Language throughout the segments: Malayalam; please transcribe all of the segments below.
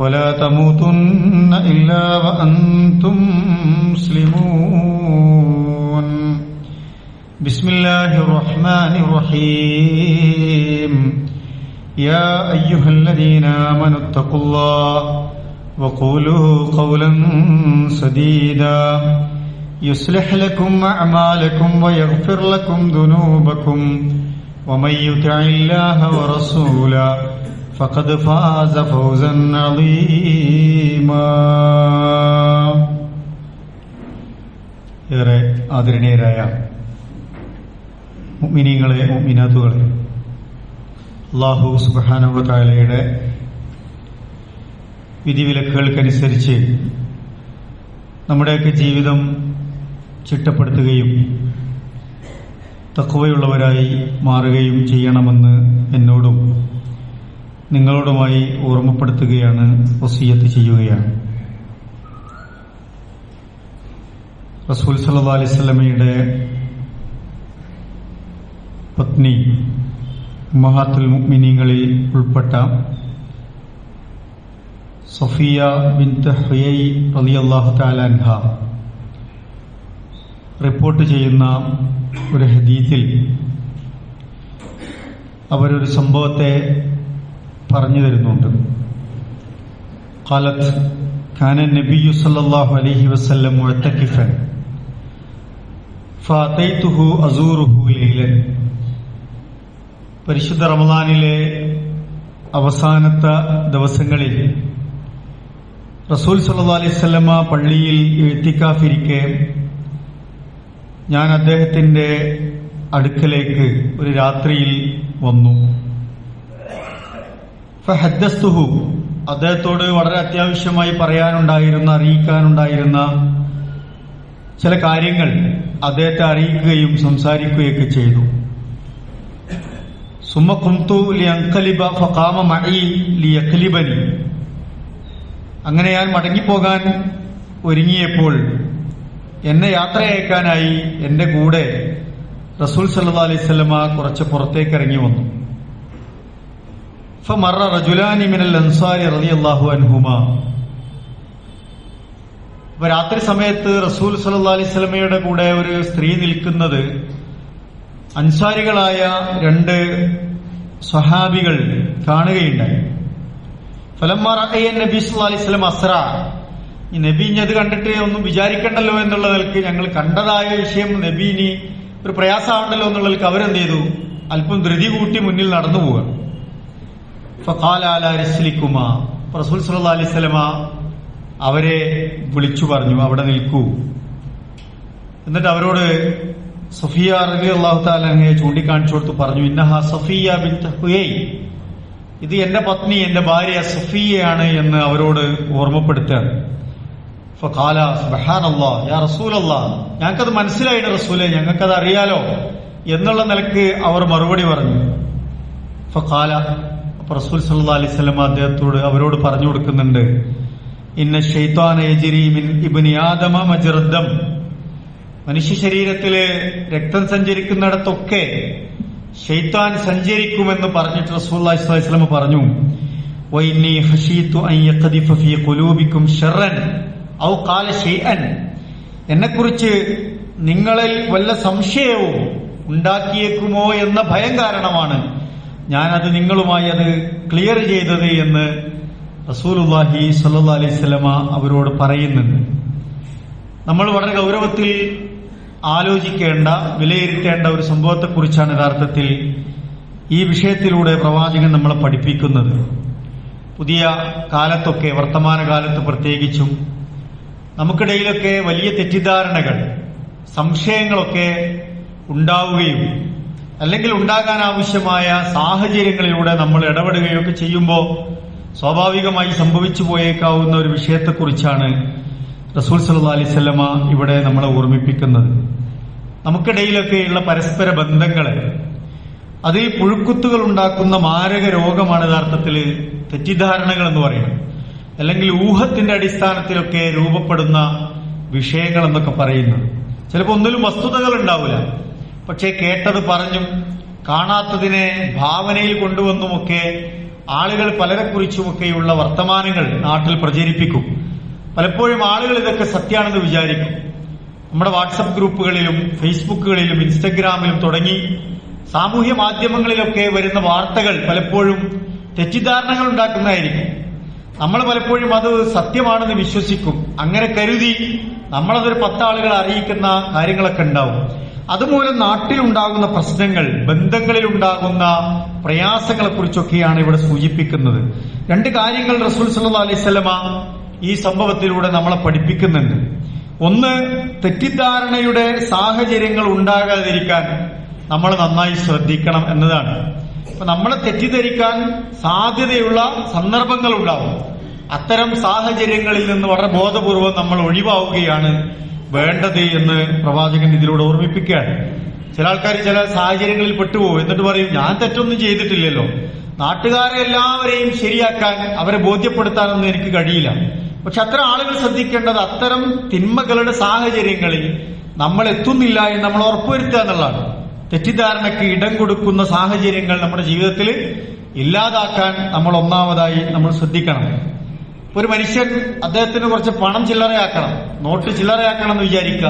ولا تموتن إلا وأنتم مسلمون. بسم الله الرحمن الرحيم. يا أيها الذين آمنوا اتقوا الله وقولوا قولا سديدا. يصلح لكم أعمالكم ويغفر لكم ذنوبكم ومن يطع الله ورسوله فقد فاز فوزا عظيما ഏറെ ആദരണീയരായ മുഅ്മിനീങ്ങളെ മുഅ്മിനാത്തുകളെ അള്ളാഹു സുബ്ഹാനഹുവതആലയുടെ വിധിവിലക്കുകൾക്കനുസരിച്ച് നമ്മുടെയൊക്കെ ജീവിതം ചിട്ടപ്പെടുത്തുകയും തക്കവയുള്ളവരായി മാറുകയും ചെയ്യണമെന്ന് എന്നോടും നിങ്ങളോടുമായി ഓർമ്മപ്പെടുത്തുകയാണ് വസീയത്ത് ചെയ്യുകയാണ്. റസൂൽ സല്ലാ അലൈവല്ലമയുടെ പത്നി മഹാത്തുൽ മുഅ്മിനീങ്ങളിൽ ഉൾപ്പെട്ട സഫിയ ബിൻ ഹുയൈ റളിയല്ലാഹു തആല താലാൻഹ റിപ്പോർട്ട് ചെയ്യുന്ന ഒരു ഹദീത്തിൽ അവരൊരു സംഭവത്തെ പറഞ്ഞു തരുന്നുണ്ട് قالت كان النبي صلى الله عليه وسلم معتكفا فأتيته أزوره ليلا പരിശുദ്ധ റമദാനിലെ അവസാനത്തെ ദിവസങ്ങളിൽ റസൂൽ സല്ലാ അലൈവല്ലമ പള്ളിയിൽ എഴുത്തിക്കാഫിരിക്കെ ഞാൻ അദ്ദേഹത്തിന്റെ അടുക്കലേക്ക് ഒരു രാത്രിയിൽ വന്നു ഫഹദ്ദസ്തുഹു. അദ്ദേഹത്തോട് വളരെ അത്യാവശ്യമായി പറയാനുണ്ടായിരുന്ന അറിയിക്കാനുണ്ടായിരുന്ന ചില കാര്യങ്ങൾ അദ്ദേഹത്തെ അറിയിക്കുകയും സംസാരിക്കുകയൊക്കെ ചെയ്തു. ഫഖാമ അങ്ങനെ ഞാൻ മടങ്ങിപ്പോകാൻ ഒരുങ്ങിയപ്പോൾ എന്നെ യാത്രയയക്കാനായി എന്റെ കൂടെ റസൂൽ സല്ലാ അലൈവല്ലമ കുറച്ച് പുറത്തേക്ക് ഇറങ്ങി വന്നു. فمر رجلان من الانصار رضي الله عنهما അപ്പൊ രാത്രി സമയത്ത് റസൂൽ സല്ലാ അലൈഹി സ്വലമയുടെ കൂടെ ഒരു സ്ത്രീ നിൽക്കുന്നത് അൻസാരികളായ രണ്ട് സ്വഹാബികൾ കാണുകയുണ്ടായി ഫലമ്മാർ നബി സല്ലാ അലൈഹി സ്വലം അസ്ര ഈ നബി ഇനി അത് കണ്ടിട്ട് ഒന്നും വിചാരിക്കണ്ടല്ലോ എന്നുള്ള നിലക്ക് ഞങ്ങൾ കണ്ടതായ വിഷയം നബീനി ഒരു പ്രയാസമാണല്ലോ എന്നുള്ളതിൽ അവരെന്ത് ചെയ്തു അല്പം ധൃതി കൂട്ടി മുന്നിൽ നടന്നു പോവുക റസൂൽ അലൈഹി അവരെ വിളിച്ചു പറഞ്ഞു അവിടെ നിൽക്കൂ. എന്നിട്ട് അവരോട് സഫിയ റബി അള്ളാഹു താലഹയെ ചൂണ്ടിക്കാണിച്ചു കൊടുത്ത് പറഞ്ഞു ഇന്നഹ സഫിയ ബിൻ ഇത് എന്റെ പത്നി എന്റെ ഭാര്യ സഫിയയാണ് എന്ന് അവരോട് ഓർമ്മപ്പെടുത്തുകയാണ്. ഫഖാല യാ ഞങ്ങൾക്കത് മനസ്സിലായിട്ട് റസൂലെ ഞങ്ങൾക്കത് അറിയാലോ എന്നുള്ള നിലയ്ക്ക് അവർ മറുപടി പറഞ്ഞു. ഫഖാല റസൂൽ സല്ലാ അലൈഹി വസല്ലം അദ്ദേഹത്തോട് അവരോട് പറഞ്ഞു കൊടുക്കുന്നുണ്ട് ഇന്ന ആദമ മജ്റദ്ദം. മനുഷ്യ ശരീരത്തിൽ രക്തം സഞ്ചരിക്കുന്നിടത്തൊക്കെ ഷെയ്ത്താൻ സഞ്ചരിക്കുമെന്ന് പറഞ്ഞിട്ട് റസൂൽ സ്വലമ പറഞ്ഞു എന്നെ കുറിച്ച് നിങ്ങളിൽ വല്ല സംശയവും ഉണ്ടാക്കിയേക്കുമോ എന്ന ഭയം കാരണമാണ് ഞാനത് നിങ്ങളുമായി അത് ക്ലിയർ ചെയ്തത് എന്ന് റസൂലുള്ളാഹി സല്ലാ അലൈഹി സ്വലമ അവരോട് പറയുന്നുണ്ട്. നമ്മൾ വളരെ ഗൗരവത്തിൽ ആലോചിക്കേണ്ട വിലയിരുത്തേണ്ട ഒരു സംഭവത്തെക്കുറിച്ചാണ് യഥാർത്ഥത്തിൽ ഈ വിഷയത്തിലൂടെ പ്രവാചകൻ നമ്മളെ പഠിപ്പിക്കുന്നത്. പുതിയ കാലത്തൊക്കെ വർത്തമാന കാലത്ത് പ്രത്യേകിച്ചും നമുക്കിടയിലൊക്കെ വലിയ തെറ്റിദ്ധാരണകൾ സംശയങ്ങളൊക്കെ ഉണ്ടാവുകയും അല്ലെങ്കിൽ ഉണ്ടാകാൻ ആവശ്യമായ സാഹചര്യങ്ങളിലൂടെ നമ്മൾ ഇടപെടുകയൊക്കെ ചെയ്യുമ്പോൾ സ്വാഭാവികമായി സംഭവിച്ചു പോയേക്കാവുന്ന ഒരു വിഷയത്തെക്കുറിച്ചാണ് റസൂൽ സല്ലാ അലൈഹി വസല്ലമ ഇവിടെ നമ്മളെ ഓർമ്മിപ്പിക്കുന്നത്. നമുക്കിടയിലൊക്കെയുള്ള പരസ്പര ബന്ധങ്ങളെ അതിൽ പുഴുക്കുത്തുകൾ ഉണ്ടാക്കുന്ന മാരക രോഗമാണ് യഥാർത്ഥത്തിൽ തെറ്റിദ്ധാരണകൾ എന്ന് പറയുന്നത്. അല്ലെങ്കിൽ ഊഹത്തിന്റെ അടിസ്ഥാനത്തിലൊക്കെ രൂപപ്പെടുന്ന വിഷയങ്ങൾ എന്നൊക്കെ പറയുന്നത്. ചിലപ്പോൾ ഒന്നിലും വസ്തുതകൾ ഉണ്ടാവില്ല. പക്ഷേ കേട്ടത് പറഞ്ഞും കാണാത്തതിനെ ഭാവനയിൽ കൊണ്ടുവന്നുമൊക്കെ ആളുകൾ പലരെക്കുറിച്ചുമൊക്കെയുള്ള വർത്തമാനങ്ങൾ നാട്ടിൽ പ്രചരിപ്പിക്കും. പലപ്പോഴും ആളുകൾ ഇതൊക്കെ സത്യാണെന്ന് വിചാരിക്കും. നമ്മുടെ വാട്സപ്പ് ഗ്രൂപ്പുകളിലും ഫേസ്ബുക്കുകളിലും ഇൻസ്റ്റഗ്രാമിലും തുടങ്ങി സാമൂഹ്യ മാധ്യമങ്ങളിലൊക്കെ വരുന്ന വാർത്തകൾ പലപ്പോഴും തെറ്റിദ്ധാരണകൾ ഉണ്ടാക്കുന്നതായിരിക്കും. നമ്മൾ പലപ്പോഴും അത് സത്യമാണെന്ന് വിശ്വസിക്കും. അങ്ങനെ കരുതി നമ്മളതൊരു പത്താളുകൾ അറിയിക്കുന്ന കാര്യങ്ങളൊക്കെ ഉണ്ടാവും. അതുമൂലം നാട്ടിലുണ്ടാകുന്ന പ്രശ്നങ്ങൾ ബന്ധങ്ങളിലുണ്ടാകുന്ന പ്രയാസങ്ങളെ കുറിച്ചൊക്കെയാണ് ഇവിടെ സൂചിപ്പിക്കുന്നത്. രണ്ട് കാര്യങ്ങൾ റസൂൽ സല്ലാ അലൈഹി വസല്ലമ ഈ സംഭവത്തിലൂടെ നമ്മളെ പഠിപ്പിക്കുന്നുണ്ട്. ഒന്ന് തെറ്റിദ്ധാരണയുടെ സാഹചര്യങ്ങൾ ഉണ്ടാകാതിരിക്കാൻ നമ്മൾ നന്നായി ശ്രദ്ധിക്കണം എന്നതാണ്. അപ്പൊ നമ്മളെ തെറ്റിദ്ധരിക്കാൻ സാധ്യതയുള്ള സന്ദർഭങ്ങൾ ഉണ്ടാവും അത്തരം സാഹചര്യങ്ങളിൽ നിന്ന് വളരെ ബോധപൂർവം നമ്മൾ ഒഴിവാവുകയാണ് വേണ്ടത് എന്ന് പ്രവാചകൻ ഇതിലൂടെ ഓർമ്മിപ്പിക്കുകയാണ് ചില ആൾക്കാർ ചില സാഹചര്യങ്ങളിൽ പെട്ടുപോകും. എന്നിട്ട് പറയും ഞാൻ തെറ്റൊന്നും ചെയ്തിട്ടില്ലല്ലോ. നാട്ടുകാരെ എല്ലാവരെയും ശരിയാക്കാൻ അവരെ ബോധ്യപ്പെടുത്താനൊന്നും എനിക്ക് കഴിയില്ല. പക്ഷെ അത്തരം ആളുകൾ ശ്രദ്ധിക്കേണ്ടത് അത്തരം തിന്മകളുടെ സാഹചര്യങ്ങളിൽ നമ്മൾ എത്തുന്നില്ല എന്ന് നമ്മൾ ഉറപ്പുവരുത്തുക എന്നുള്ളതാണ്. തെറ്റിദ്ധാരണയ്ക്ക് ഇടം കൊടുക്കുന്ന സാഹചര്യങ്ങൾ നമ്മുടെ ജീവിതത്തിൽ ഇല്ലാതാക്കാൻ നമ്മൾ ഒന്നാമതായി നമ്മൾ ശ്രദ്ധിക്കണം. ഒരു മനുഷ്യൻ അദ്ദേഹത്തിന് കുറച്ച് പണം ചില്ലറയാക്കണം നോട്ട് ചില്ലറയാക്കണം എന്ന് വിചാരിക്കുക.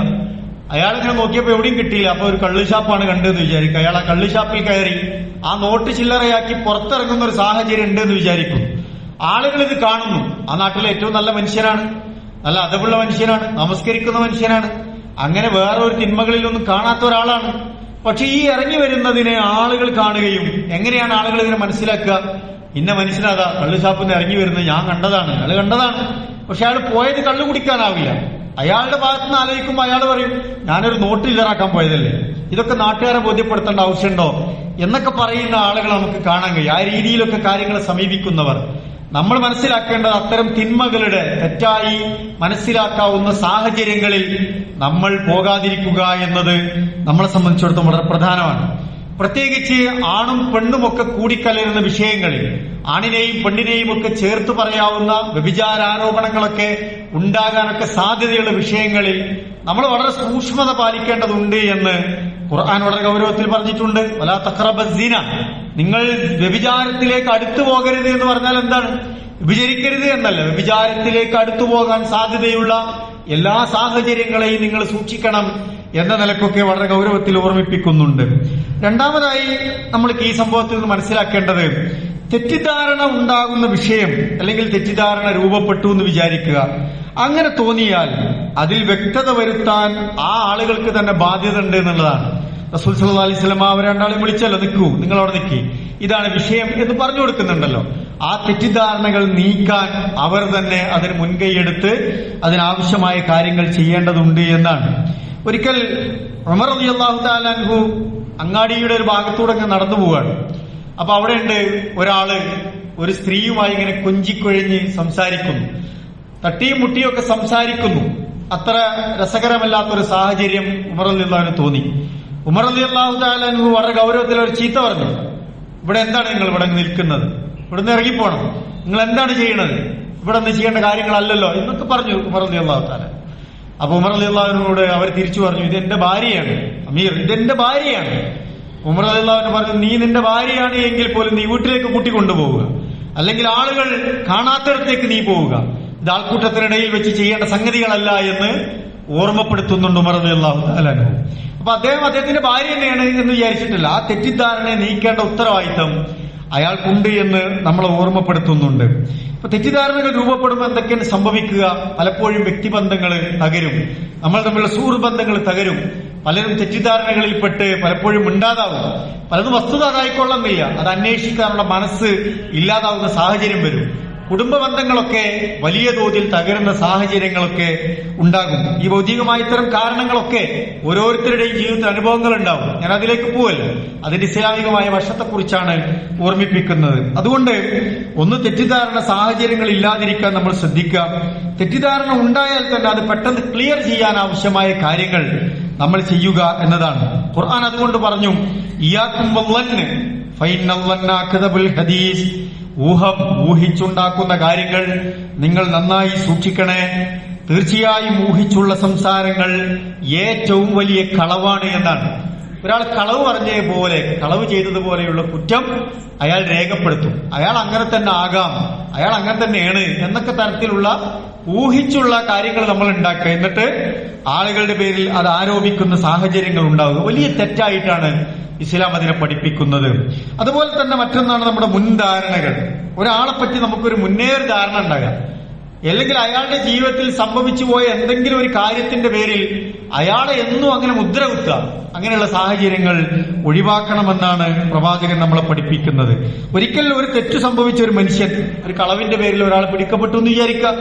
അയാൾ ഇങ്ങനെ നോക്കിയപ്പോൾ എവിടെയും കിട്ടിയില്ല. അപ്പൊ ഒരു കള്ളു ഷാപ്പാണ് കണ്ടതെന്ന് വിചാരിക്കുക. അയാൾ ആ കള്ളു ഷാപ്പിൽ കയറി ആ നോട്ട് ചില്ലറയാക്കി പുറത്തിറങ്ങുന്ന ഒരു സാഹചര്യം ഉണ്ട് എന്ന് വിചാരിക്കും. ആളുകൾ ഇത് കാണുന്നു. ആ നാട്ടിലെ ഏറ്റവും നല്ല മനുഷ്യനാണ്. നല്ല അതവുള്ള മനുഷ്യനാണ്. നമസ്കരിക്കുന്ന മനുഷ്യനാണ്. അങ്ങനെ വേറെ ഒരു തിന്മകളിലൊന്നും കാണാത്ത ഒരാളാണ്. പക്ഷെ ഈ ഇറങ്ങി വരുന്നതിനെ ആളുകൾ കാണുകയും എങ്ങനെയാണ് ആളുകൾ ഇതിനെ മനസ്സിലാക്കുക? ഇന്ന മനുഷ്യനാതാ കള്ളു ഷാപ്പിന്ന് ഇറങ്ങി വരുന്നത് ഞാൻ കണ്ടതാണ് അയാൾ കണ്ടതാണ്. പക്ഷെ അയാൾ പോയത് കള്ളു കുടിക്കാനാവില്ല. അയാളുടെ ഭാഗത്ത് നിന്ന് ആലോചിക്കുമ്പോൾ അയാൾ പറയും ഞാനൊരു നോട്ട് ഇല്ലാറാക്കാൻ പോയതല്ലേ? ഇതൊക്കെ നാട്ടുകാരെ ബോധ്യപ്പെടുത്തേണ്ട ആവശ്യമുണ്ടോ? എന്നൊക്കെ പറയുന്ന ആളുകൾ നമുക്ക് കാണാൻ കഴിയും. ആ രീതിയിലൊക്കെ കാര്യങ്ങളെ സമീപിക്കുന്നവർ. നമ്മൾ മനസ്സിലാക്കേണ്ടത് അത്തരം തിന്മകളുടെ തെറ്റായി മനസ്സിലാക്കാവുന്ന സാഹചര്യങ്ങളിൽ നമ്മൾ പോകാതിരിക്കുക എന്നത് നമ്മളെ സംബന്ധിച്ചിടത്തോളം വളരെ പ്രധാനമാണ്. പ്രത്യേകിച്ച് ആണും പെണ്ണും ഒക്കെ കൂടിക്കലരുന്ന വിഷയങ്ങളിൽ ആണിനെയും പെണ്ണിനെയും ഒക്കെ ചേർത്ത് പറയാവുന്ന വ്യഭിചാരാരോപണങ്ങളൊക്കെ ഉണ്ടാകാനൊക്കെ സാധ്യതയുള്ള വിഷയങ്ങളിൽ നമ്മൾ വളരെ സൂക്ഷ്മത പാലിക്കേണ്ടതുണ്ട് എന്ന് ഖുർആൻ വളരെ ഗൗരവത്തിൽ പറഞ്ഞിട്ടുണ്ട്. വലാ തഖറബീന നിങ്ങൾ വ്യഭിചാരത്തിലേക്ക് അടുത്തു പോകരുത് എന്ന് പറഞ്ഞാൽ എന്താണ്? വിചരിക്കരുത് എന്നല്ല. വ്യഭിചാരത്തിലേക്ക് അടുത്തു പോകാൻ സാധ്യതയുള്ള എല്ലാ സാഹചര്യങ്ങളെയും നിങ്ങൾ സൂക്ഷിക്കണം. എന്ന നിലക്കൊക്കെ വളരെ ഗൗരവത്തിൽ ഓർമ്മിപ്പിക്കുന്നുണ്ട്. രണ്ടാമതായി നമ്മൾക്ക് ഈ സംഭവത്തിൽ നിന്ന് മനസ്സിലാക്കേണ്ടത് തെറ്റിദ്ധാരണ ഉണ്ടാകുന്ന വിഷയം അല്ലെങ്കിൽ തെറ്റിദ്ധാരണ രൂപപ്പെട്ടു എന്ന് വിചാരിക്കുക. അങ്ങനെ തോന്നിയാൽ അതിൽ വ്യക്തത വരുത്താൻ ആ ആളുകൾക്ക് തന്നെ ബാധ്യത ഉണ്ട് എന്നുള്ളതാണ്. റസൂൽ സല്ലാ അലൈഹി വസല്ലം അവർ രണ്ടാളെയും വിളിച്ചല്ലോ നിൽക്കൂ നിങ്ങൾ അവിടെ നിൽക്കി. ഇതാണ് വിഷയം എന്ന് പറഞ്ഞു കൊടുക്കുന്നുണ്ടല്ലോ. ആ തെറ്റിദ്ധാരണകൾ നീക്കാൻ അവർ തന്നെ അതിന് മുൻകൈയെടുത്ത് അതിനാവശ്യമായ കാര്യങ്ങൾ ചെയ്യേണ്ടതുണ്ട് എന്നാണ്. ഒരിക്കൽ ഉമർ അലി അള്ളാഹു താലാൻഹു അങ്ങാടിയുടെ ഒരു ഭാഗത്തൂടെ അങ്ങ് നടന്നു പോവുകയാണ്. അപ്പൊ അവിടെ ഉണ്ട് ഒരാൾ ഒരു സ്ത്രീയുമായി ഇങ്ങനെ കൊഞ്ചിക്കൊഴിഞ്ഞ് സംസാരിക്കുന്നു. തട്ടിയും മുട്ടിയും ഒക്കെ സംസാരിക്കുന്നു. അത്ര രസകരമല്ലാത്തൊരു സാഹചര്യം ഉമർ അലി അള്ളാഹുവിന് തോന്നി. ഉമർ അലി അള്ളാഹു താലാൻഹു വളരെ ഗൗരവത്തിൽ ഒരു ചീത്ത പറഞ്ഞു. ഇവിടെ എന്താണ് നിങ്ങൾ ഇവിടെ നിൽക്കുന്നത്? ഇവിടുന്ന് ഇറങ്ങിപ്പോണം. നിങ്ങൾ എന്താണ് ചെയ്യണത്? ഇവിടെ നിന്ന് ചെയ്യേണ്ട കാര്യങ്ങളല്ലല്ലോ എന്നൊക്കെ പറഞ്ഞു ഉമർ അലി അള്ളാഹു താല അപ്പൊ ഉമർ അലി അള്ളാഹുവിനോട് അവർ തിരിച്ചു പറഞ്ഞു ഇത് എന്റെ ഭാര്യയാണ്. അമീർ ഇത് എന്റെ ഭാര്യയാണ്. ഉമർ അലി അള്ളാഹുവിന് പറഞ്ഞു നീ നിന്റെ ഭാര്യയാണ് എങ്കിൽ പോലും നീ വീട്ടിലേക്ക് കൂട്ടി കൊണ്ടുപോവുക അല്ലെങ്കിൽ ആളുകൾ കാണാത്തിടത്തേക്ക് നീ പോവുക. ഇത് ആൾക്കൂട്ടത്തിനിടയിൽ വെച്ച് ചെയ്യേണ്ട സംഗതികളല്ല എന്ന് ഓർമ്മപ്പെടുത്തുന്നുണ്ട് ഉമർ അലി അള്ളാഹു താലാനു അപ്പൊ അദ്ദേഹം അദ്ദേഹത്തിന്റെ ഭാര്യ തന്നെയാണ് എന്ന് വിചാരിച്ചിട്ടില്ല. ആ തെറ്റിദ്ധാരണയെ നീക്കേണ്ട ഉത്തരവാദിത്തം അയാൾക്കുണ്ട് എന്ന് നമ്മളെ ഓർമ്മപ്പെടുത്തുന്നുണ്ട്. ഇപ്പൊ തെറ്റിദ്ധാരണകൾ രൂപപ്പെടുമ്പോൾ എന്തൊക്കെയാണ് സംഭവിക്കുക? പലപ്പോഴും വ്യക്തിബന്ധങ്ങൾ തകരും. നമ്മൾ തമ്മിലുള്ള സുഹൃബന്ധങ്ങൾ ബന്ധങ്ങൾ തകരും. പലരും തെറ്റിദ്ധാരണകളിൽപ്പെട്ട് പലപ്പോഴും ഉണ്ടാതാവും പലതും വസ്തുത അതായിക്കൊള്ളുന്നില്ല. അത് അന്വേഷിക്കാനുള്ള മനസ്സ് ഇല്ലാതാവുന്ന സാഹചര്യം വരും. കുടുംബ ബന്ധങ്ങളൊക്കെ വലിയ തോതിൽ തകരുന്ന സാഹചര്യങ്ങളൊക്കെ ഉണ്ടാകും. ഈ ഭൗതികമായ ഇത്തരം കാരണങ്ങളൊക്കെ ഓരോരുത്തരുടെയും ജീവിതത്തിൽ അനുഭവങ്ങൾ ഉണ്ടാവും ഞാൻ അതിലേക്ക് പോവല്ല. അതിന്റെ ഇസ്ലാമികമായ വശത്തെക്കുറിച്ചാണ് ഓർമ്മിപ്പിക്കുന്നത്. അതുകൊണ്ട് ഒന്ന് തെറ്റിദ്ധാരണ സാഹചര്യങ്ങൾ ഇല്ലാതിരിക്കാൻ നമ്മൾ ശ്രദ്ധിക്കുക. തെറ്റിദ്ധാരണ ഉണ്ടായാൽ തന്നെ അത് പെട്ടെന്ന് ക്ലിയർ ചെയ്യാൻ ആവശ്യമായ കാര്യങ്ങൾ നമ്മൾ ചെയ്യുക എന്നതാണ്. ഖുർആൻ അതുകൊണ്ട് പറഞ്ഞു ഇയാക്കും ഹദീസ്. ഊഹം ഊഹിച്ചുണ്ടാക്കുന്ന കാര്യങ്ങൾ നിങ്ങൾ നന്നായി സൂക്ഷിക്കണേ. തീർച്ചയായും ഊഹിച്ചുള്ള സംസാരങ്ങൾ ഏറ്റവും വലിയ കളവാണ് എന്നാണ്. ഒരാൾ കളവ് പറഞ്ഞ പോലെ കളവ് ചെയ്തതുപോലെയുള്ള കുറ്റം അയാൾ രേഖപ്പെടുത്തും. അയാൾ അങ്ങനെ തന്നെ ആകാം അയാൾ അങ്ങനെ തന്നെയാണ് എന്നൊക്കെ തരത്തിലുള്ള ഊഹിച്ചുള്ള കാര്യങ്ങൾ നമ്മൾ ഉണ്ടാക്കുക. എന്നിട്ട് ആളുകളുടെ പേരിൽ അത് ആരോപിക്കുന്ന സാഹചര്യങ്ങൾ ഉണ്ടാവുക. വലിയ തെറ്റായിട്ടാണ് ഇസ്ലാം അതിനെ പഠിപ്പിക്കുന്നത്. അതുപോലെ തന്നെ മറ്റൊന്നാണ് നമ്മുടെ മുൻധാരണകൾ. ഒരാളെ പറ്റി നമുക്കൊരു മുന്നേ ഒരു ധാരണ ഉണ്ടാകാം. അല്ലെങ്കിൽ അയാളുടെ ജീവിതത്തിൽ സംഭവിച്ചു പോയ എന്തെങ്കിലും ഒരു കാര്യത്തിന്റെ പേരിൽ അയാളെ എന്നും അങ്ങനെ മുദ്ര കുത്തുക. അങ്ങനെയുള്ള സാഹചര്യങ്ങൾ ഒഴിവാക്കണമെന്നാണ് പ്രവാചകൻ നമ്മളെ പഠിപ്പിക്കുന്നത്. ഒരിക്കൽ ഒരു തെറ്റ് സംഭവിച്ച ഒരു മനുഷ്യൻ ഒരു കളവിന്റെ പേരിൽ ഒരാൾ പിടിക്കപ്പെട്ടു എന്ന് വിചാരിക്കുക.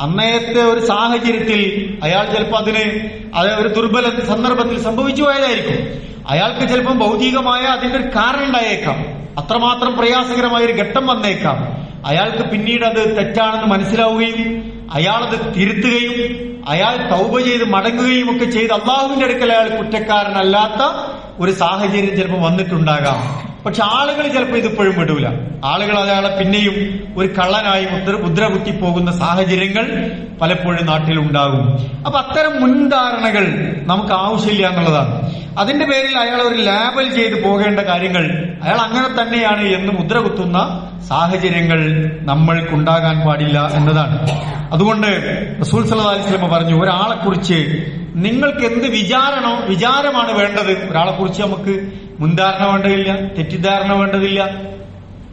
അന്നേത്തെ ഒരു സാഹചര്യത്തിൽ അയാൾ ചിലപ്പോൾ അതിന് അത് ഒരു ദുർബല സന്ദർഭത്തിൽ സംഭവിച്ചു പോയതായിരിക്കും. അയാൾക്ക് ചിലപ്പം ഭൗതികമായ അതിന്റെ ഒരു കാരണം ഉണ്ടായേക്കാം. അത്രമാത്രം പ്രയാസകരമായ ഒരു ഘട്ടം വന്നേക്കാം. അയാൾക്ക് പിന്നീട് അത് തെറ്റാണെന്ന് മനസ്സിലാവുകയും അയാളത് തിരുത്തുകയും അയാൾ തൗബ ചെയ്ത് മടങ്ങുകയും ഒക്കെ ചെയ്ത് അള്ളാഹുവിന്റെ അടുക്കൽ അയാൾ കുറ്റക്കാരനല്ലാത്ത ഒരു സാഹചര്യം ചിലപ്പോൾ വന്നിട്ടുണ്ടാകാം. പക്ഷെ ആളുകൾ ചിലപ്പോൾ ഇത് ഇതിപ്പോഴും വിടൂല. ആളുകൾ അയാളെ പിന്നെയും ഒരു കള്ളനായി മുദ്ര മുദ്രകുത്തി പോകുന്ന സാഹചര്യങ്ങൾ പലപ്പോഴും നാട്ടിലുണ്ടാകും. അപ്പൊ അത്തരം മുൻധാരണകൾ നമുക്ക് ആവശ്യമില്ല എന്നുള്ളതാണ്. അതിന്റെ പേരിൽ അയാൾ ഒരു ലാബൽ ചെയ്ത് പോകേണ്ട കാര്യങ്ങൾ. അയാൾ അങ്ങനെ തന്നെയാണ് എന്ന് മുദ്ര കുത്തുന്ന സാഹചര്യങ്ങൾ നമ്മൾക്കുണ്ടാകാൻ പാടില്ല എന്നതാണ്. അതുകൊണ്ട് റസൂൽ സല്ലല്ലാഹു അലൈഹി വസല്ലം പറഞ്ഞു ഒരാളെ കുറിച്ച് നിങ്ങൾക്ക് എന്ത് വിചാരണോ വിചാരമാണ് വേണ്ടത്? ഒരാളെ കുറിച്ച് നമുക്ക് മുൻധാരണ വേണ്ടതില്ല തെറ്റിദ്ധാരണ വേണ്ടതില്ല.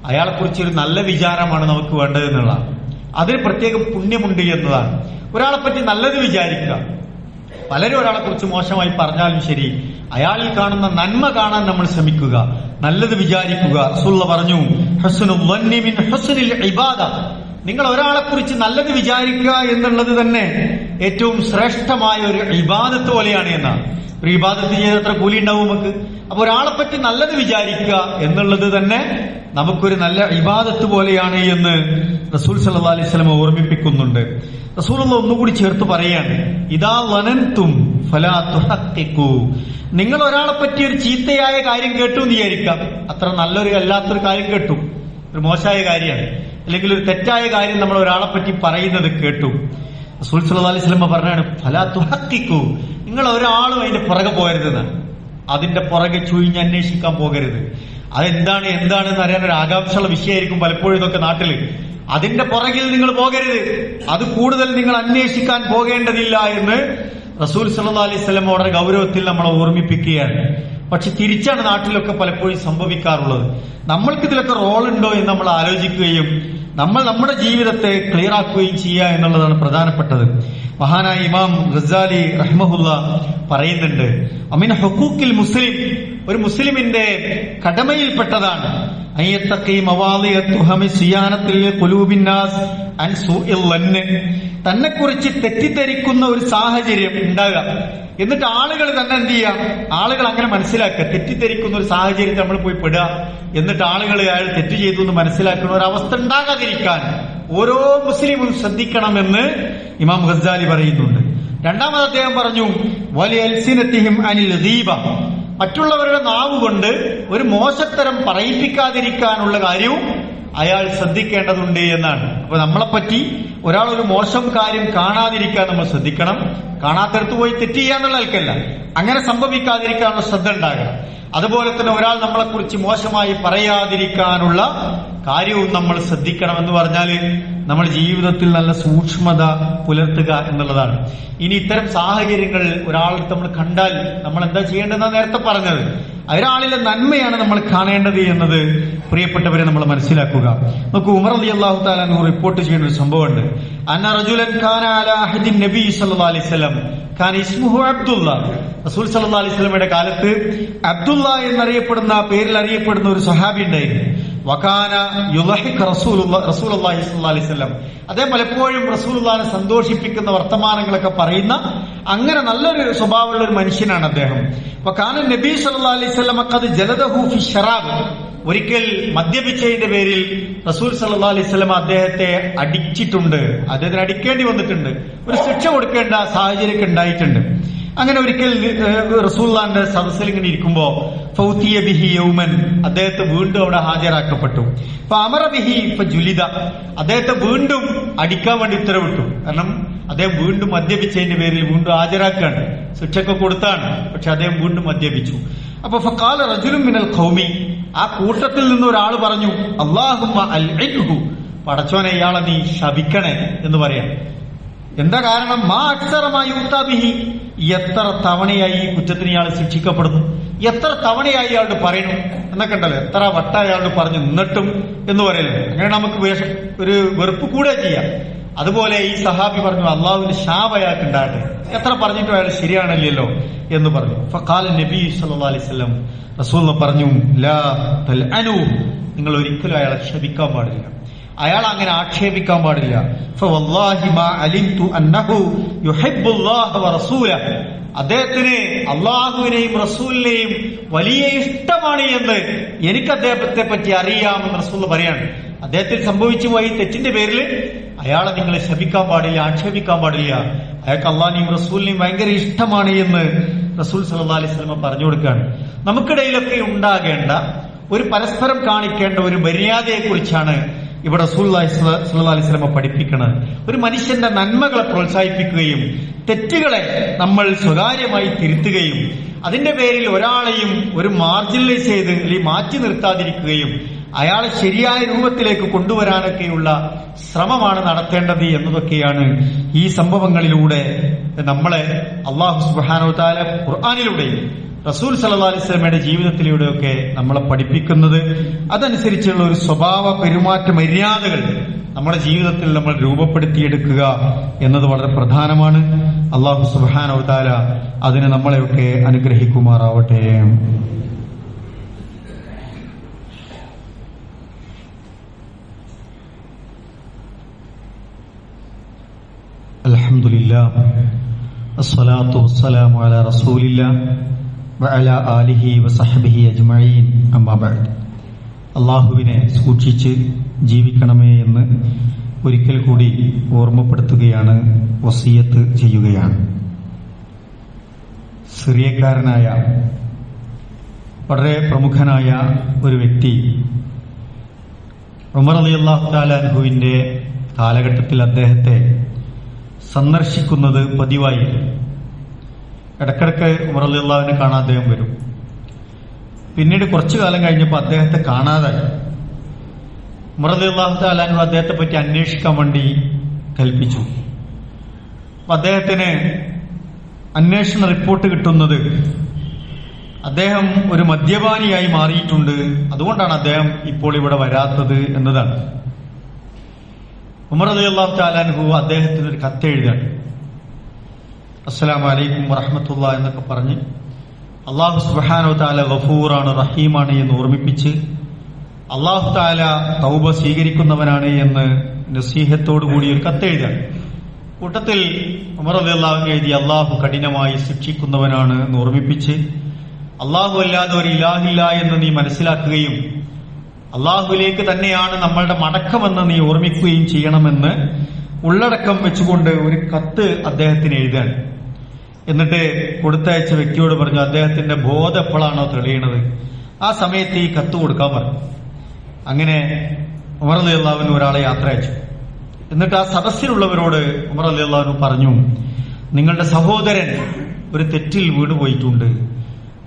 അയാളെ കുറിച്ച് ഒരു നല്ല വിചാരമാണ് നമുക്ക് വേണ്ടത് എന്നുള്ളതാണ്. അതിന് പ്രത്യേക പുണ്യമുണ്ട് എന്നതാണ്. ഒരാളെ പറ്റി നല്ലത് വിചാരിക്കുക. പലരും ഒരാളെ കുറിച്ച് മോശമായി പറഞ്ഞാലും ശരി അയാളിൽ കാണുന്ന നന്മ കാണാൻ നമ്മൾ ശ്രമിക്കുക. നല്ലത് വിചാരിക്കുക. റസൂലുള്ള പറഞ്ഞു ഇബാദ. നിങ്ങൾ ഒരാളെ കുറിച്ച് നല്ലത് വിചാരിക്കുക എന്നുള്ളത് തന്നെ ഏറ്റവും ശ്രേഷ്ഠമായ ഒരു ഇബാദത്ത് പോലെയാണ് എന്നാണ്. ഒരു ഇബാദത്ത് ചെയ്ത് അത്ര കൂലി ഉണ്ടാവും നമുക്ക്. അപ്പൊ ഒരാളെ പറ്റി നല്ലത് വിചാരിക്കുക എന്നുള്ളത് തന്നെ നമുക്കൊരു നല്ല ഇബാദത്ത് പോലെയാണ് എന്ന് റസൂൽ സല്ലല്ലാഹു അലൈഹി സ്വലം ഓർമ്മിപ്പിക്കുന്നുണ്ട്. റസൂൽ ഒന്നുകൂടി ചേർത്ത് പറയാണ് ഇതാ വനന്തും നിങ്ങൾ ഒരാളെ പറ്റി ഒരു ചീത്തയായ കാര്യം കേട്ടു എന്ന് വിചാരിക്കാം. അത്ര നല്ലൊരു അല്ലാത്തൊരു കാര്യം കേട്ടു. ഒരു മോശമായ കാര്യമാണ്. അല്ലെങ്കിൽ ഒരു തെറ്റായ കാര്യം നമ്മൾ ഒരാളെ പറ്റി പറയുന്നത് കേട്ടു. റസൂൽ അലൈഹി വസല്ലം പറഞ്ഞാണ് ഫലാ ഹക്കിക്കൂ നിങ്ങൾ ഒരാളും അതിന്റെ പുറകെ പോകരുതെന്നാണ്. അതിന്റെ പുറകെ ചുഴിഞ്ഞ് അന്വേഷിക്കാൻ പോകരുത്. അതെന്താണ് എന്താണെന്ന് അറിയാൻ ഒരു ആകാംക്ഷയുള്ള വിഷയമായിരിക്കും പലപ്പോഴും ഇതൊക്കെ നാട്ടിൽ. അതിന്റെ പുറകിൽ നിങ്ങൾ പോകരുത്. അത് കൂടുതൽ നിങ്ങൾ അന്വേഷിക്കാൻ പോകേണ്ടതില്ല എന്ന് റസൂൽ സല്ലാ അലൈഹി സ്വലം വളരെ ഗൗരവത്തിൽ നമ്മളെ ഓർമ്മിപ്പിക്കുകയാണ്. പക്ഷെ തിരിച്ചാണ് നാട്ടിലൊക്കെ പലപ്പോഴും സംഭവിക്കാറുള്ളത്. നമ്മൾക്ക് ഇതിലൊക്കെ റോൾ ഉണ്ടോ എന്ന് നമ്മൾ ആലോചിക്കുകയും നമ്മൾ നമ്മുടെ ജീവിതത്തെ ക്ലിയർ ആക്കുകയും ചെയ്യുക എന്നുള്ളതാണ് പ്രധാനപ്പെട്ടത്. മഹാനായ ഇമാം റസാലി റഹ്മഹുല്ല പറയുന്നുണ്ട് അമിൻ ഹക്കൂക്കിൽ മുസ്ലിം ഒരു മുസ്ലിമിന്റെ കടമയിൽപ്പെട്ടതാണ്. അയ്യത്തഖി കുറിച്ച് തെറ്റിദ്ധരിക്കുന്ന ഒരു സാഹചര്യം ഉണ്ടാകുക എന്നിട്ട് ആളുകൾ തന്നെ എന്ത് ചെയ്യാം? ആളുകൾ അങ്ങനെ മനസ്സിലാക്കുക. തെറ്റിദ്ധരിക്കുന്ന ഒരു സാഹചര്യത്തിൽ നമ്മൾ പോയി പെടുക. എന്നിട്ട് ആളുകൾ അയാൾ തെറ്റ് ചെയ്തു എന്ന് മനസ്സിലാക്കുന്ന ഒരു അവസ്ഥ ഉണ്ടാകാതിരിക്കാൻ ഓരോ മുസ്ലിമും ശ്രദ്ധിക്കണമെന്ന് ഇമാം ഗസാലി പറയുന്നുണ്ട്. രണ്ടാമത് അദ്ദേഹം പറഞ്ഞു വലിയ അനിൽ ദീപ മറ്റുള്ളവരുടെ നാവ് കൊണ്ട് ഒരു മോശത്തരം പറയിപ്പിക്കാതിരിക്കാനുള്ള കാര്യവും അയാൾ ശ്രദ്ധിക്കേണ്ടതുണ്ട് എന്നാണ്. അപ്പൊ നമ്മളെപ്പറ്റി ഒരാൾ ഒരു മോശം കാര്യം കാണാതിരിക്കാൻ നമ്മൾ ശ്രദ്ധിക്കണം. കാണാത്തടത്ത് പോയി തെറ്റ് ചെയ്യാന്നുള്ള ആൾക്കല്ല അങ്ങനെ സംഭവിക്കാതിരിക്കാനുള്ള ശ്രദ്ധ ഉണ്ടാകണം. അതുപോലെ തന്നെ ഒരാൾ നമ്മളെക്കുറിച്ച് മോശമായി പറയാതിരിക്കാനുള്ള കാര്യവും നമ്മൾ ശ്രദ്ധിക്കണം എന്ന് പറഞ്ഞാൽ നമ്മൾ ജീവിതത്തിൽ നല്ല സൂക്ഷ്മത പുലർത്തുക എന്നുള്ളതാണ്. ഇനി ഇത്തരം സാഹചര്യങ്ങൾ ഒരാളെ നമ്മൾ കണ്ടാൽ നമ്മൾ എന്താ ചെയ്യേണ്ടതെന്നാണ് നേരത്തെ പറഞ്ഞത്? ഒരാളിലെ നന്മയാണ് നമ്മൾ കാണേണ്ടത് എന്നത് പ്രിയപ്പെട്ടവരെ നമ്മൾ മനസ്സിലാക്കുക. നമുക്ക് ഉമർ അലി അള്ളാഹു താലു റിപ്പോർട്ട് ചെയ്യുന്ന ഒരു സംഭവമുണ്ട്. അന്ന റജുലൻ നബി അലൈഹി റസൂൽ അലൈഹി കാലത്ത് അബ്ദുള്ള എന്നറിയപ്പെടുന്ന പേരിൽ അറിയപ്പെടുന്ന ഒരു സഹാബി ഉണ്ടായിരുന്നു. സ്വല്ലല്ലാഹു അലൈഹി അദ്ദേഹം പലപ്പോഴും റസൂലുള്ളാഹിനെ സന്തോഷിപ്പിക്കുന്ന വർത്തമാനങ്ങളൊക്കെ പറയുന്ന അങ്ങനെ നല്ലൊരു സ്വഭാവമുള്ള ഒരു മനുഷ്യനാണ് അദ്ദേഹം. വകാന നബി സല്ലാ അലൈഹി വസല്ലം ഖദ് ജലദഹു ഫി ശറാബ് ഒരിക്കൽ മദ്യപിച്ചതിന്റെ പേരിൽ റസൂൽ സല്ലാ അലൈഹി സ്വലം അദ്ദേഹത്തെ അടിച്ചിട്ടുണ്ട്. അദ്ദേഹത്തിന് അടിക്കേണ്ടി വന്നിട്ടുണ്ട്. ഒരു ശിക്ഷ കൊടുക്കേണ്ട സാഹചര്യമൊക്കെ ഉണ്ടായിട്ടുണ്ട്. അങ്ങനെ ഒരിക്കൽ റസൂള്ളാന്റെ സദസ്സിൽ ഇങ്ങനെ ഇരിക്കുമ്പോ ഫൗത്തിയ ബിഹി യൗമൻ അദ്ദേഹത്തെ വീണ്ടും അവിടെ ഹാജരാക്കപ്പെട്ടു. അപ്പൊ അമറ ബിഹി ഇപ്പൊ ജുലിത അദ്ദേഹത്തെ വീണ്ടും അടിക്കാൻ വേണ്ടി ഉത്തരവിട്ടു. കാരണം അദ്ദേഹം വീണ്ടും മദ്യപിച്ചതിന്റെ പേരിൽ വീണ്ടും ഹാജരാക്കാണ് ശിക്ഷയൊക്കെ കൊടുത്താണ് പക്ഷെ അദ്ദേഹം വീണ്ടും മദ്യപിച്ചു. അപ്പൊ ഫക്കാല റജുലും മിനൽ ഖൗമി ആ കൂട്ടത്തിൽ നിന്ന് ഒരാൾ പറഞ്ഞു അള്ളാഹു അൽ പടച്ചോനെ ഇയാളെ നീ ശപിക്കണേ എന്ന് പറയാം. എന്താ കാരണം? മാ അക്ഷരമായി ഉത്താബിഹി എത്ര തവണയായി ഈ കുറ്റത്തിന് ഇയാൾ ശിക്ഷിക്കപ്പെടുന്നു? എത്ര തവണയായി ഇയാളോട് പറയുന്നു? എന്നൊക്കെ ഉണ്ടല്ലോ എത്ര വട്ട അയാളോട് പറഞ്ഞു നിന്നിട്ടും എന്ന് പറയല്ലോ? അങ്ങനെ നമുക്ക് ഒരു വെറുപ്പ് കൂടെ ചെയ്യാം. അതുപോലെ ഈ സഹാബി പറഞ്ഞു അള്ളാഹുവിന്റെ ഷാബ് അയാൾക്ക് ഉണ്ടാകട്ടെ. എത്ര പറഞ്ഞിട്ടും അയാൾ ശരിയാണല്ലോ എന്ന് പറഞ്ഞു. ഫഖാല നബി വസല്ലം റസൂൽ പറഞ്ഞു ലാ നിങ്ങൾ ഒരിക്കലും അയാളെ ക്ഷമിക്കാൻ പാടില്ല. അയാൾ അങ്ങനെ ആക്ഷേപിക്കാൻ പാടില്ല. അദ്ദേഹത്തിന് അള്ളാഹുവിനെയും റസൂലിനെയും വലിയ ഇഷ്ടമാണ് എന്ന് എനിക്ക് അദ്ദേഹത്തെ പറ്റി അറിയാമെന്ന് റസൂൽ പറയാണ്. അദ്ദേഹത്തിന് സംഭവിച്ചു പോയി തെറ്റിന്റെ പേരിൽ അയാളെ നിങ്ങൾ ശപിക്കാൻ പാടില്ല ആക്ഷേപിക്കാൻ പാടില്ല. അയാൾക്ക് അള്ളാഹിനെയും റസൂലിനെയും ഭയങ്കര ഇഷ്ടമാണ് എന്ന് റസൂൽ സല്ലാ അലൈഹി സ്വലമ പറഞ്ഞു കൊടുക്കുകയാണ്. നമുക്കിടയിലൊക്കെ ഉണ്ടാകേണ്ട ഒരു പരസ്പരം കാണിക്കേണ്ട ഒരു മര്യാദയെ കുറിച്ചാണ് ഇവിടെ സുല്ലാസ്ലമ പഠിപ്പിക്കുന്നത് ഒരു മനുഷ്യന്റെ നന്മകളെ പ്രോത്സാഹിപ്പിക്കുകയും തെറ്റുകളെ നമ്മൾ സ്വകാര്യമായി തിരുത്തുകയും അതിന്റെ പേരിൽ ഒരാളെയും ഒരു മാർജിനലൈസ് ചെയ്ത് അല്ലെങ്കിൽ മാറ്റി നിർത്താതിരിക്കുകയും അയാളെ ശരിയായ രൂപത്തിലേക്ക് കൊണ്ടുവരാനൊക്കെയുള്ള ശ്രമമാണ് നടത്തേണ്ടത് എന്നതൊക്കെയാണ് ഈ സംഭവങ്ങളിലൂടെ നമ്മളെ അള്ളാഹു സുബാനോ താല ഖുർആാനിലൂടെയും റസൂൽ സല്ലാ അലിസ്ലമയുടെ ജീവിതത്തിലൂടെയൊക്കെ നമ്മളെ പഠിപ്പിക്കുന്നത് അതനുസരിച്ചുള്ള ഒരു സ്വഭാവ പെരുമാറ്റ മര്യാദകൾ നമ്മുടെ ജീവിതത്തിൽ നമ്മൾ രൂപപ്പെടുത്തിയെടുക്കുക എന്നത് വളരെ പ്രധാനമാണ്. അള്ളാഹു സുബാനവതാര അതിനെ നമ്മളെയൊക്കെ അനുഗ്രഹിക്കുമാറാവട്ടെ. അലഹമില്ല അസ്സലാത്തു വസ്സലാമു അല റസൂലില്ല ആലിഹി അജ്മഈൻ. അള്ളാഹുവിനെ സൂക്ഷിച്ച് ജീവിക്കണമേ എന്ന് ഒരിക്കൽ കൂടി ഓർമ്മപ്പെടുത്തുകയാണ് വസീയത്ത് ചെയ്യുകയാണ്. സിറിയക്കാരനായ വളരെ പ്രമുഖനായ ഒരു വ്യക്തി ഉമർ അലി അള്ളാഹു താലാൻഹുവിന്റെ കാലഘട്ടത്തിൽ അദ്ദേഹത്തെ സന്ദർശിക്കുന്നത് പതിവായിരുന്നു ഇടക്കിടക്ക് ഉമർ കാണാൻ അദ്ദേഹം വരും. പിന്നീട് കുറച്ചു കാലം കഴിഞ്ഞപ്പോൾ അദ്ദേഹത്തെ കാണാതായി. ഉമർ അലി അള്ളാഹു താലാനു അദ്ദേഹത്തെ പറ്റി അന്വേഷിക്കാൻ വേണ്ടി കൽപ്പിച്ചു. അദ്ദേഹത്തിന് അന്വേഷണ റിപ്പോർട്ട് കിട്ടുന്നത് അദ്ദേഹം ഒരു മദ്യപാനിയായി മാറിയിട്ടുണ്ട്. അതുകൊണ്ടാണ് അദ്ദേഹം ഇപ്പോൾ ഇവിടെ വരാത്തത് എന്നതാണ്. ഉമർ അലി അള്ളാഹു താലാൻഹു അദ്ദേഹത്തിന് ഒരു കത്ത് എഴുതാണ് അസ്സലാം വലൈക്കും വറഹമത്തുള്ള എന്നൊക്കെ പറഞ്ഞ് അള്ളാഹു സുബാനോ താല ഗഫൂറാണ് റഹീമാണ് എന്ന് ഓർമ്മിപ്പിച്ച് അള്ളാഹു താല തൗബ സ്വീകരിക്കുന്നവനാണ് എന്ന് നസീഹത്തോടു കൂടി ഒരു കത്തെഴുതാൻ കൂട്ടത്തിൽ ഉമർ എഴുതി അള്ളാഹു കഠിനമായി ശിക്ഷിക്കുന്നവനാണ് എന്ന് ഓർമ്മിപ്പിച്ച് അള്ളാഹു അല്ലാതെ ഒരു ഇലാഹില്ല എന്ന് നീ മനസ്സിലാക്കുകയും അള്ളാഹുലേക്ക് തന്നെയാണ് നമ്മളുടെ മടക്കമെന്ന് നീ ഓർമ്മിക്കുകയും ചെയ്യണമെന്ന് ഉള്ളടക്കം വെച്ചുകൊണ്ട് ഒരു കത്ത് അദ്ദേഹത്തിന് എഴുതാൻ. എന്നിട്ട് കൊടുത്തയച്ച വ്യക്തിയോട് പറഞ്ഞു അദ്ദേഹത്തിന്റെ ബോധം എപ്പോഴാണോ തെളിയണത്? ആ സമയത്ത് ഈ കത്ത് കൊടുക്കാൻ പറഞ്ഞു. അങ്ങനെ ഉമർ അലി അള്ളാഹുവിന് ഒരാളെ യാത്ര അയച്ചു എന്നിട്ട് ആ സദസ്സിലുള്ളവരോട് ഉമർ അലി അള്ളാഹു പറഞ്ഞു നിങ്ങളുടെ സഹോദരൻ ഒരു തെറ്റിൽ വീണ് പോയിട്ടുണ്ട്.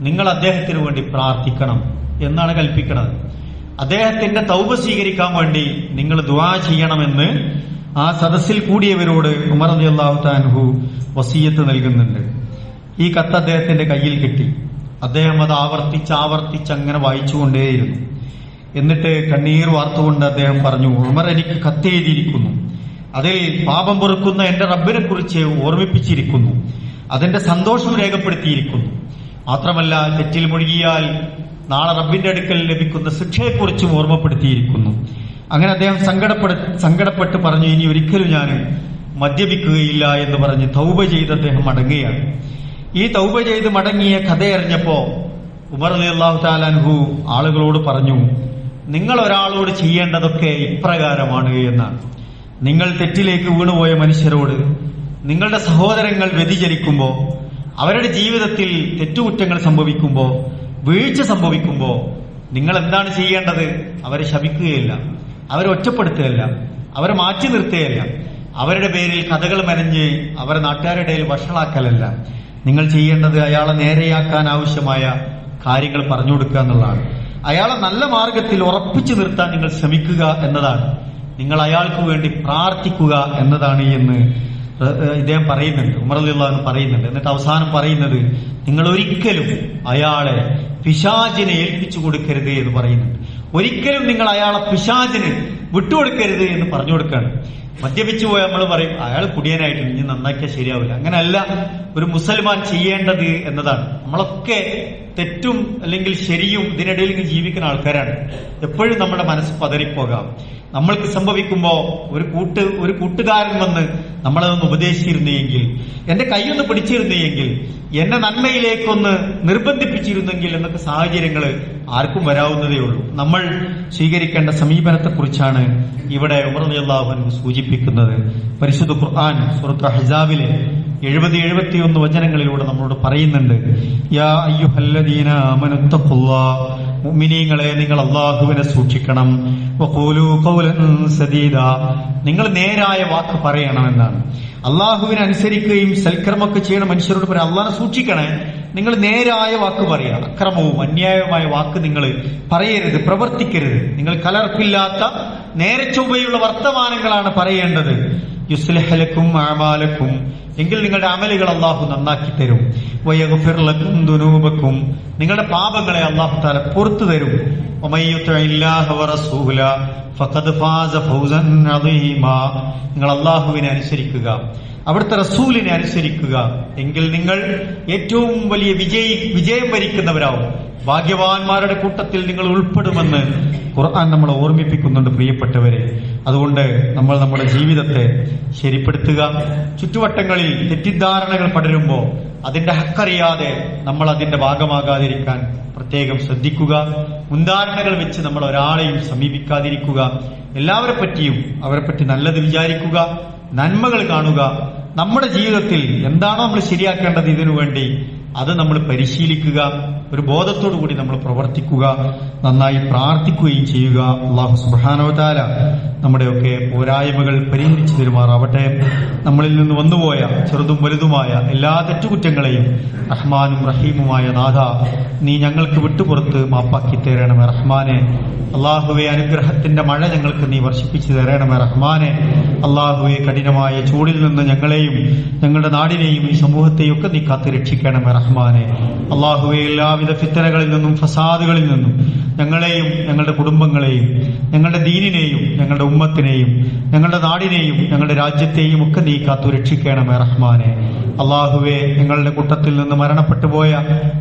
നിങ്ങൾ അദ്ദേഹത്തിന് വേണ്ടി പ്രാർത്ഥിക്കണം എന്നാണ് കൽപ്പിക്കുന്നത് അദ്ദേഹത്തിന്റെ തൗബ സ്വീകരിക്കാൻ വേണ്ടി നിങ്ങൾ ദുവാ ചെയ്യണമെന്ന് ആ സദസ്സിൽ കൂടിയവരോട് ഉമർ അലി അള്ളാഹു താൻഹു വസീയത്ത് നൽകുന്നുണ്ട്. ഈ കത്ത് അദ്ദേഹത്തിന്റെ കയ്യിൽ കിട്ടി. അദ്ദേഹം അത് ആവർത്തിച്ച് ആവർത്തിച്ച് അങ്ങനെ വായിച്ചുകൊണ്ടേയിരുന്നു. എന്നിട്ട് കണ്ണീർ വാർത്തുകൊണ്ട് അദ്ദേഹം പറഞ്ഞു ഉമർ എനിക്ക് കത്തെഴുതിയിരിക്കുന്നു അതിൽ പാപം പൊറുക്കുന്ന എന്റെ റബ്ബിനെ കുറിച്ച് ഓർമ്മിപ്പിച്ചിരിക്കുന്നു. അതിന്റെ സന്തോഷം രേഖപ്പെടുത്തിയിരിക്കുന്നു. മാത്രമല്ല തെറ്റിൽ മുഴുകിയാൽ നാളെ റബ്ബിന്റെ അടുക്കൽ ലഭിക്കുന്ന ശിക്ഷയെക്കുറിച്ചും ഓർമ്മപ്പെടുത്തിയിരിക്കുന്നു. അങ്ങനെ അദ്ദേഹം സങ്കടപ്പെട സങ്കടപ്പെട്ട് പറഞ്ഞു ഇനി ഒരിക്കലും ഞാൻ മദ്യപിക്കുകയില്ല എന്ന് പറഞ്ഞ് തൗബ ചെയ്ത് അദ്ദേഹം മടങ്ങുകയാണ്. ഈ തൗബ ചെയ്ത് മടങ്ങിയ കഥയറിഞ്ഞപ്പോ ഉമർ അലി അള്ളാഹു താലാൻഹു ആളുകളോട് പറഞ്ഞു നിങ്ങൾ ഒരാളോട് ചെയ്യേണ്ടതൊക്കെ ഇപ്രകാരമാണ് എന്നാണ് നിങ്ങൾ തെറ്റിലേക്ക് വീണുപോയ മനുഷ്യരോട് നിങ്ങളുടെ സഹോദരങ്ങൾ വ്യതിചരിക്കുമ്പോൾ അവരുടെ ജീവിതത്തിൽ തെറ്റുകുറ്റങ്ങൾ സംഭവിക്കുമ്പോൾ വീഴ്ച സംഭവിക്കുമ്പോൾ നിങ്ങൾ എന്താണ് ചെയ്യേണ്ടത്? അവരെ ശപിക്കുകയില്ല. അവരെ ഒറ്റപ്പെടുത്തുകയല്ല. അവരെ മാറ്റി നിർത്തുകയല്ല. അവരുടെ പേരിൽ കഥകൾ മെനഞ്ഞ് അവരെ നാട്ടുകാരുടെ വഷളാക്കലല്ല. നിങ്ങൾ ചെയ്യേണ്ടത് അയാളെ നേരെയാക്കാൻ ആവശ്യമായ കാര്യങ്ങൾ പറഞ്ഞു കൊടുക്കുക എന്നുള്ളതാണ്. അയാളെ നല്ല മാർഗത്തിൽ ഉറപ്പിച്ചു നിർത്താൻ നിങ്ങൾ ശ്രമിക്കുക എന്നതാണ്. നിങ്ങൾ അയാൾക്ക് വേണ്ടി പ്രാർത്ഥിക്കുക എന്നതാണ് എന്ന് ഇദ്ദേഹം പറയുന്നുണ്ട്. ഉമർ പറയുന്നുണ്ട്. എന്നിട്ട് അവസാനം പറയുന്നത് നിങ്ങൾ ഒരിക്കലും അയാളെ പിശാചിനെ ഏൽപ്പിച്ചു കൊടുക്കരുത് എന്ന് പറയുന്നുണ്ട്. ഒരിക്കലും നിങ്ങൾ അയാളെ പിശാചിന് വിട്ടുകൊടുക്കരുത് എന്ന് പറഞ്ഞു കൊടുക്കുകയാണ്. മദ്യപിച്ചു പോയാൽ നമ്മൾ പറയും അയാൾ കുടിയനായിട്ട് ഇനി നന്നാക്കിയാൽ ശരിയാവില്ല. അങ്ങനെയല്ല ഒരു മുസൽമാൻ ചെയ്യേണ്ടത് എന്നതാണ്. നമ്മളൊക്കെ തെറ്റും അല്ലെങ്കിൽ ശരിയും ഇതിനിടയിൽ ജീവിക്കുന്ന ആൾക്കാരാണ്. എപ്പോഴും നമ്മുടെ മനസ്സ് പതറിപ്പോകാം. നമ്മൾക്ക് സംഭവിക്കുമ്പോ ഒരു കൂട്ട് ഒരു കൂട്ടുകാരൻ വന്ന് നമ്മളതൊന്ന് ഉപദേശിച്ചിരുന്നെങ്കിൽ എന്റെ കൈയൊന്ന് പിടിച്ചിരുന്നെങ്കിൽ എന്നെ നന്മയിലേക്കൊന്ന് നിർബന്ധിപ്പിച്ചിരുന്നെങ്കിൽ എന്നൊക്കെ സാഹചര്യങ്ങൾ ആർക്കും വരാവുന്നതേ ഉള്ളൂ. നമ്മൾ സ്വീകരിക്കേണ്ട സമീപനത്തെക്കുറിച്ചാണ് ഇവിടെ ഉമർ അള്ളാഹുൻ സൂചിപ്പിക്കുന്നത്. പരിശുദ്ധ ഖുർആൻ സുഹൃത്ത് ഹജാബിലെ എഴുപത് എഴുപത്തിയൊന്ന് വചനങ്ങളിലൂടെ നമ്മളോട് പറയുന്നുണ്ട്. യാ അയ്യുഹല്ലദീന മുഅ്മിനീങ്ങളെ നിങ്ങൾ അള്ളാഹുവിനെ സൂക്ഷിക്കണം. വഖൂലു ഖൗലൻ സദീദ. നിങ്ങൾ നേരായ വാക്ക് പറയണം എന്നാണ് അള്ളാഹുവിനെ അനുസരിക്കുകയും സൽക്കർമ്മൊക്കെ ചെയ്യണം മനുഷ്യരോട് പറയാം അള്ളാഹിനെ സൂക്ഷിക്കണേ. നിങ്ങൾ നേരായ വാക്ക് പറയണം അക്രമവും അന്യായവുമായ വാക്ക് നിങ്ങൾ പറയരുത് പ്രവർത്തിക്കരുത്. നിങ്ങൾ കലർപ്പില്ലാത്ത നേരെ ചൊവ്വയുള്ള വർത്തമാനങ്ങളാണ് പറയേണ്ടത്. യുസ്ലഹലക്കും ആമാലക്കും എങ്കിൽ നിങ്ങളുടെ അമലുകൾ അള്ളാഹു നന്നാക്കി തരും. വയഗുഫിർലക്കും ദുനൂബക്കും. നിങ്ങളുടെ പാപങ്ങളെ അള്ളാഹു താല പുറത്തു തരും. നിങ്ങൾ അള്ളാഹുവിനെ അനുസരിക്കുക. അവിടുത്തെ റസൂലിനെ അനുസരിക്കുക. എങ്കിൽ നിങ്ങൾ ഏറ്റവും വലിയ വിജയി വിജയം വരിക്കുന്നവരാവും. ഭാഗ്യവാന്മാരുടെ കൂട്ടത്തിൽ നിങ്ങൾ ഉൾപ്പെടുമെന്ന് ഖുർആൻ നമ്മളെ ഓർമ്മിപ്പിക്കുന്നുണ്ട് പ്രിയപ്പെട്ടവരെ. അതുകൊണ്ട് നമ്മൾ നമ്മുടെ ജീവിതത്തെ ശരിപ്പെടുത്തുക. ചുറ്റുവട്ടങ്ങളിൽ തെറ്റിദ്ധാരണകൾ പടരുമ്പോൾ അതിന്റെ ഹക്കറിയാതെ നമ്മൾ അതിന്റെ ഭാഗമാകാതിരിക്കാൻ പ്രത്യേകം ശ്രദ്ധിക്കുക. മുൻധാരണകൾ വെച്ച് നമ്മൾ ഒരാളെയും സമീപിക്കാതിരിക്കുക. എല്ലാവരെ പറ്റിയും അവരെ പറ്റി നല്ലത് വിചാരിക്കുക. നന്മകൾ കാണുക. നമ്മുടെ ജീവിതത്തിൽ എന്താണോ നമ്മൾ ശരിയാക്കേണ്ടത് ഇതിനു വേണ്ടി അത് നമ്മൾ പരിശീലിക്കുക. ഒരു ബോധത്തോടു കൂടി നമ്മൾ പ്രവർത്തിക്കുക നന്നായി പ്രാർത്ഥിക്കുകയും ചെയ്യുക. അള്ളാഹു സുബ്രഹാനവതാര നമ്മുടെയൊക്കെ പോരായ്മകൾ പരിഹരിച്ചു തരുമാറാവട്ടെ. നമ്മളിൽ നിന്ന് വന്നുപോയ ചെറുതും വലുതുമായ എല്ലാ തെറ്റുകുറ്റങ്ങളെയും റഹ്മാനും റഹീമുമായ നാഥ നീ ഞങ്ങൾക്ക് വിട്ടുപുറത്ത് മാപ്പാക്കി തരണമേ റഹ്മാനെ. അള്ളാഹുവെ അനുഗ്രഹത്തിന്റെ മഴ ഞങ്ങൾക്ക് നീ വർഷിപ്പിച്ചു തരണമേ റഹ്മാനെ. അള്ളാഹുവെ കഠിനമായ ചൂടിൽ നിന്ന് ഞങ്ങളെയും ഞങ്ങളുടെ നാടിനെയും ഈ സമൂഹത്തെയും ഒക്കെ നീ കാത്തു രക്ഷിക്കണമേ റഹ്മാനെ. അള്ളാഹുവെ എല്ലാ എല്ലാവിധ ഫിത്തനകളിൽ നിന്നും ഫസാദുകളിൽ നിന്നും ഞങ്ങളെയും ഞങ്ങളുടെ കുടുംബങ്ങളെയും ഞങ്ങളുടെ ദീനിനെയും ഞങ്ങളുടെ ഉമ്മത്തിനെയും ഞങ്ങളുടെ നാടിനെയും ഞങ്ങളുടെ രാജ്യത്തെയും ഒക്കെ നീ കാത്തു രക്ഷിക്കണമേ റഹ്മാനെ. അള്ളാഹുവെ ഞങ്ങളുടെ കൂട്ടത്തിൽ നിന്ന് മരണപ്പെട്ടു പോയ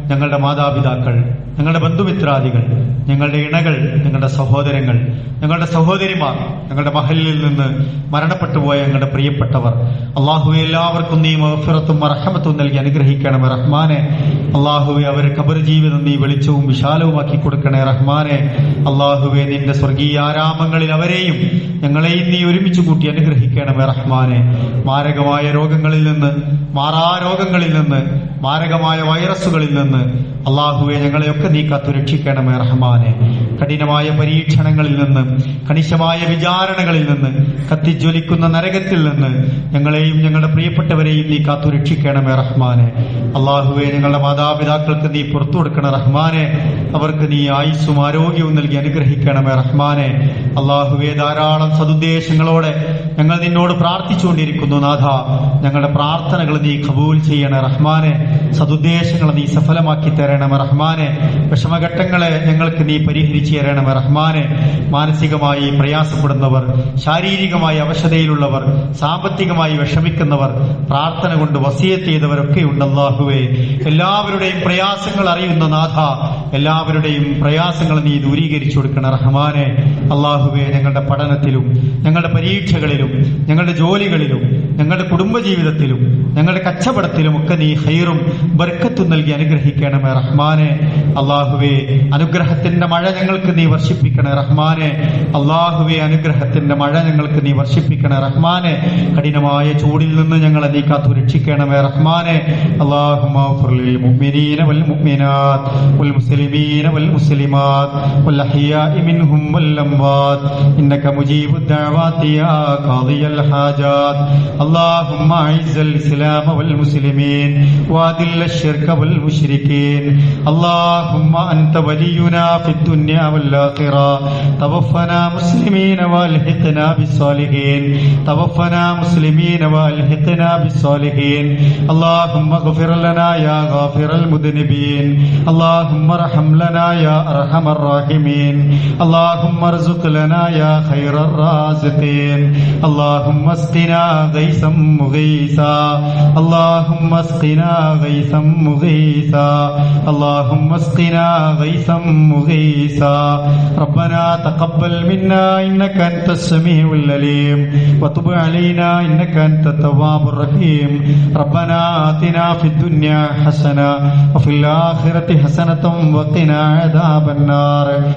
ഞങ്ങളുടെ മാതാപിതാക്കൾ ഞങ്ങളുടെ ബന്ധുമിത്രാദികൾ ഞങ്ങളുടെ ഇണകൾ ഞങ്ങളുടെ സഹോദരങ്ങൾ ഞങ്ങളുടെ സഹോദരിമാർ ഞങ്ങളുടെ മഹലിൽ നിന്ന് മരണപ്പെട്ടു പോയ ഞങ്ങളുടെ പ്രിയപ്പെട്ടവർ അള്ളാഹു എല്ലാവർക്കും നീ മഹഫിറത്തും റഹമത്തും നൽകി അനുഗ്രഹിക്കണമേ റഹ്മാനെ. അള്ളാഹുവെ അവരെ കബർ ജീവിതം നീ വെളിച്ചവും വിശാലവുമാക്കി കൊടുക്കണേ റഹ്മാനെ. അള്ളാഹുവെ നിന്റെ സ്വർഗീയ ആരാമങ്ങളിൽ അവരെയും ഞങ്ങളെയും നീ ഒരുമിച്ച് കൂട്ടി അനുഗ്രഹിക്കണമേ റഹ്മാനെ. മാരകമായ രോഗങ്ങളിൽ നിന്ന് മാറാ രോഗങ്ങളിൽ നിന്ന് മാരകമായ വൈറസുകളിൽ നിന്ന് അള്ളാഹുവെ ഞങ്ങളെയൊക്കെ നീ കാത്തു രക്ഷിക്കണമേ റഹ്മാനെ. കഠിനമായ പരീക്ഷണങ്ങളിൽ നിന്ന് കണിശമായ വിചാരണകളിൽ നിന്ന് കത്തിജ്വലിക്കുന്ന നരകത്തിൽ നിന്ന് ഞങ്ങളെയും ഞങ്ങളുടെ പ്രിയപ്പെട്ടവരെയും നീ കാത്തു രക്ഷിക്കണമേ റഹ്മാനെ. അള്ളാഹുവെ ഞങ്ങളുടെ മാതാപിതാക്കൾക്ക് നീ പുറത്തു കൊടുക്കണ റഹ്മാനെ. അവർക്ക് നീ ആയുസ്സും ആരോഗ്യവും നൽകി അനുഗ്രഹിക്കണമേ റഹ്മാനെ. അള്ളാഹുവെ ധാരാളം സതുദ്ദേശങ്ങളോടെ ഞങ്ങൾ നിന്നോട് പ്രാർത്ഥിച്ചുകൊണ്ടിരിക്കുന്നു നാഥ. ഞങ്ങളുടെ പ്രാർത്ഥനകൾ നീ കബൂൽ ചെയ്യണേ റഹ്മാനെ. സതുദ്ദേശങ്ങൾ നീ സഫലമാക്കി തരണം റഹ്മാനെ. വിഷമഘട്ടങ്ങളെ ഞങ്ങൾക്ക് നീ പരിഹരിച്ചു തരണം റഹ്മാനെ. മാനസികമായി പ്രയാസപ്പെടുന്നവർ ശാരീരികമായി അവശതയിലുള്ളവർ സാമ്പത്തികമായി വിഷമിക്കുന്നവർ പ്രാർത്ഥന കൊണ്ട് വസിയത്ത് ചെയ്തവരൊക്കെ ഉണ്ട് അല്ലാഹുവേ എല്ലാവരുടെയും പ്രയാസങ്ങൾ അറിയുന്ന നാഥ എല്ലാവരുടെയും പ്രയാസങ്ങൾ നീ ദൂരീകരിച്ചു കൊടുക്കണം റഹ്മാനെ. അള്ളാഹുവെ ഞങ്ങളുടെ പഠനത്തിലും ഞങ്ങളുടെ പരീക്ഷകളിലും ഞങ്ങളുടെ ജോലികളിലും ഞങ്ങളുടെ കുടുംബജീവിതത്തിലും ഞങ്ങളുടെ കച്ചവടത്തിലും ഒക്കെ നീ ഹൈറും ബർക്കത്ത് നൽകി അനുഗ്രഹിക്കണമേ റഹ്മാനെ. അള്ളാഹുവെ അനുഗ്രഹത്തിന്റെ മഴ ഞങ്ങൾക്ക് നീ വർഷിപ്പിക്കണേ റഹ്മാനെ. അള്ളാഹുവെ അനുഗ്രഹത്തിന്റെ മഴ ഞങ്ങൾക്ക് നീ വർഷിപ്പിക്കണേ റഹ്മാനെ. കഠിനമായ ചൂടിൽ നിന്ന് ഞങ്ങളെ നീ കാത്തു രക്ഷിക്കണമേ റഹ്മാനെ അള്ളാഹുമീന വൽ മുഅ്മിനാത്ത് വൽ മുസ്ലിമീന വൽ മുസ്ലിമാത്ത് വൽ അഹിയാഇ മിൻഹും വൽ ഇന്നക യാ ഹാജാത്ത്. അല്ലാഹുമ്മ ഇസ്ലാമ വൽ മുസ്ലിമീൻ. وأذل الشرك والمشركين. اللهم أنت ولينا في الدنيا والآخرة. توفنا مسلمين وألحقنا بالصالحين. توفنا مسلمين وألحقنا بالصالحين. اللهم اغفر لنا يا غافر المذنبين. اللهم ارحم لنا يا أرحم الراحمين. اللهم ارزق لنا يا خير الرازقين. اللهم اسقنا غيثا مغيثا. اللهم اسقنا غيثا مغيثا. اللهم اسقنا غيثا مغيثا. ربنا تقبل منا إنك أنت السميع العليم. وتب علينا إنك أنت التواب الرحيم. ربنا آتنا في الدنيا حسنة وفي الآخرة حسنة وقنا عذاب النار.